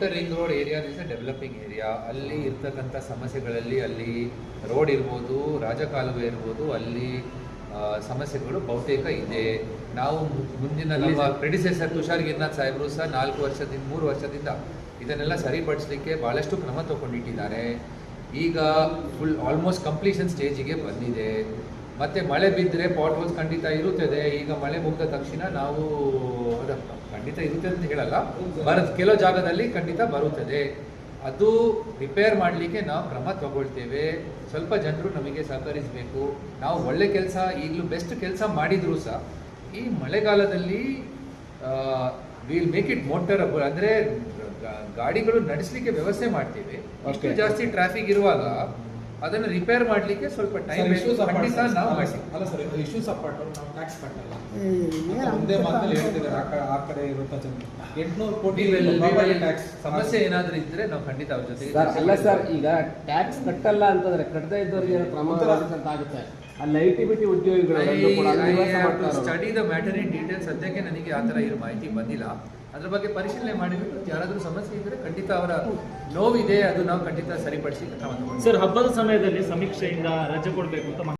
Outer ring road area is a developing area ಅಲ್ಲಿ ಇರ್ತಕ್ಕಂಥ ಸಮಸ್ಯೆಗಳಲ್ಲಿ ಅಲ್ಲಿ ರೋಡ್ ಇರ್ಬೋದು ರಾಜಕಾಲುವೆ ಇರ್ಬೋದು ಅಲ್ಲಿ ಸಮಸ್ಯೆಗಳು ಬಹುತೇಕ ಇದೆ. ನಾವು ಮುಂದಿನ ನಮ್ಮ ಪ್ರೆಡಿಸೆಸರ್ ತುಷಾರ್ ಗಿರ್ನಾಥ್ ಸಾಹೇಬರು ಸಹ ನಾಲ್ಕು ವರ್ಷದಿಂದ ಮೂರು ವರ್ಷದಿಂದ ಇದನ್ನೆಲ್ಲ ಸರಿಪಡಿಸಲಿಕ್ಕೆ ಭಾಳಷ್ಟು ಕ್ರಮ ತಗೊಂಡಿಟ್ಟಿದ್ದಾರೆ. ಈಗ ಫುಲ್ ಆಲ್ಮೋಸ್ಟ್ ಕಂಪ್ಲೀಷನ್ ಸ್ಟೇಜಿಗೆ ಬಂದಿದೆ. ಮತ್ತೆ ಮಳೆ ಬಿದ್ದರೆ ಪಾಟ್ ಹೋಲ್ಸ್ ಖಂಡಿತ ಇರುತ್ತದೆ. ಈಗ ಮಳೆ ಮುಗಿದ ತಕ್ಷಣ ನಾವು ಅದ ಖಂಡಿತ ಇರುತ್ತೆ ಅಂತ ಹೇಳಲ್ಲ. ಬರೋದು ಕೆಲವು ಜಾಗದಲ್ಲಿ ಖಂಡಿತ ಬರುತ್ತದೆ. ಅದು ರಿಪೇರ್ ಮಾಡಲಿಕ್ಕೆ ನಾವು ಕ್ರಮ ತಗೊಳ್ತೇವೆ. ಸ್ವಲ್ಪ ಜನರು ನಮಗೆ ಸಹಕರಿಸಬೇಕು. ನಾವು ಒಳ್ಳೆ ಕೆಲಸ ಈಗಲೂ ಬೆಸ್ಟ್ ಕೆಲಸ ಮಾಡಿದ್ರು ಸಹ ಈ ಮಳೆಗಾಲದಲ್ಲಿ ವಿಲ್ ಮೇಕ್ ಇಟ್ ಮೋಟರಬಲ್ ಅಂದರೆ ಗಾಡಿಗಳು ನಡೆಸಲಿಕ್ಕೆ ವ್ಯವಸ್ಥೆ ಮಾಡ್ತೇವೆ. ಅಷ್ಟು. ಜಾಸ್ತಿ ಟ್ರಾಫಿಕ್ ಇರುವಾಗ ಅದನ್ನು ರಿಪೇರ್ ಮಾಡಲಿಕ್ಕೆ ಸ್ವಲ್ಪ ಟೈಮ್ ಇಶ್ಯೂಸ್ ಖಂಡಿತ ನಾವು ಅಲ್ಲ ಸರ್ ಇಶ್ಯೂಸ್ ಅಪಾರ್ಟ್ ನಾವು ಟ್ಯಾಕ್ಸ್ ಕಟ್ಟಲ್ಲ. ಒಂದೇ ಮಾತಲ್ಲಿ ಹೇಳ್ತಿದ್ದಾರೆ ಆ ಕಡೆ ಇರುವಂತ ಜನ ಎಂಟ್ನೂರು ಕೋಟಿ ಟ್ಯಾಕ್ಸ್ ಸಮಸ್ಯೆ ಏನಾದರೂ ಇದ್ರೆ ನಾವು ಖಂಡಿತ ಅವ್ರ ಜೊತೆ ಸರ್ ಅಲ್ಲ ಸರ್ ಈಗ ಟ್ಯಾಕ್ಸ್ ಕಟ್ಟಲ್ಲ ಅಂತಂದ್ರೆ ಕಟ್ಟದೇ ಇದ್ದವರಿಗೆ ಅಂತ ಆಗುತ್ತೆ. ಲೈಟಿಬಿಟಿ ಉದ್ಯೋಗಿಗಳು. Study the matter in detail ಸದ್ಯಕ್ಕೆ ನನಗೆ ಆ ಥರ ಇರೋ ಮಾಹಿತಿ ಬಂದಿಲ್ಲ. ಅದ್ರ ಬಗ್ಗೆ ಪರಿಶೀಲನೆ ಮಾಡಿಬಿಟ್ಟು ಯಾರಾದರೂ ಸಮಸ್ಯೆ ಇದ್ರೆ ಖಂಡಿತ ಅವರ ನೋವಿದೆ ಅದು ನಾವು ಖಂಡಿತ ಸರಿಪಡಿಸಿ ಸರ್, ಹಬ್ಬದ ಸಮಯದಲ್ಲಿ ಸಮೀಕ್ಷೆಯಿಂದ ರಜೆ ಕೊಡಬೇಕು ಅಂತ